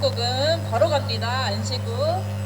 곡은 바로 갑니다. 안식구.